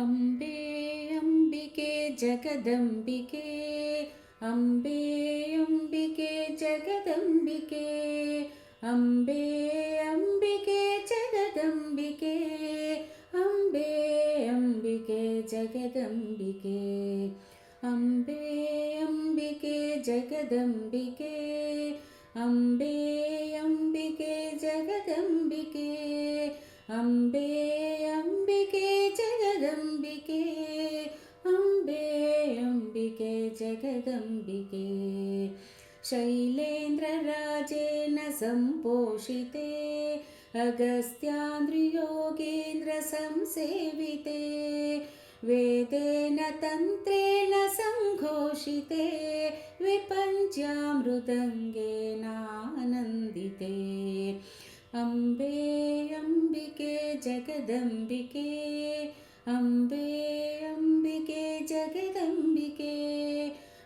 अम्बे अम्बिके जगदम्बिके अम्बे अम्बिके जगदम्बिके अम्बे अम्बिके जगदम्बिके अम्बे अम्बिके जगदम्बिके अम्बे अम्बिके जगदम्बिके अम्बे अम्बिके जगदम्बिके अम्बे जगदम्बिके। शैलेन्द्रराजेन सम्पोषिते। अगस्त्यान्द्रियोगेन्द्रसंसेविते वेदेन तन्त्रेण सङ्घोषिते विपञ्चामृदङ्गेनानन्दिते अम्बे अम्बिके जगदम्बिके। अम्बे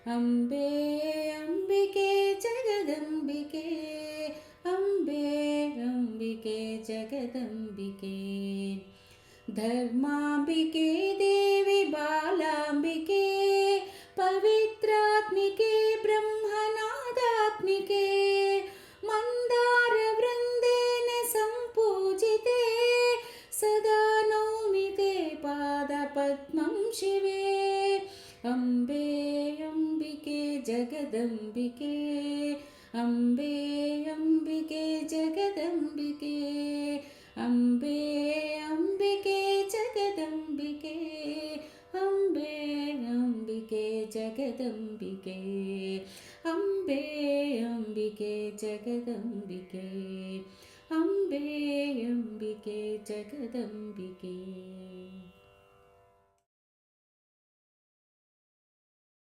अम्बे अम्बिके जगदम्बिके अम्बे अम्बिके जगदम्बिके धर्माम्बिके देवि बालाम्बिके पवित्रात्मिके ब्रह्मनादात्मिके मन्दारवृन्देन सम्पूजिते सदा नौमि ते पादपद्मं शिवे ಜಗದಂಬಿಕೆ ಅಂಬೆ ಅಂಬಿಕೆ ಜಗದಂಬಿಕೆ ಅಂಬೆ ಅಂಬಿಕೆ ಜಗದಂಬಿಕೆ ಅಂಬೆ ಅಂಬಿಕೆ ಜಗದಂಬಿಕೆ ಅಂಬೆ ಅಂಬಿಕೆ ಜಗದಂಬಿಕೆ ಅಂಬೆ ಅಂಬಿಕೆ ಜಗದಂಬಿಕೆ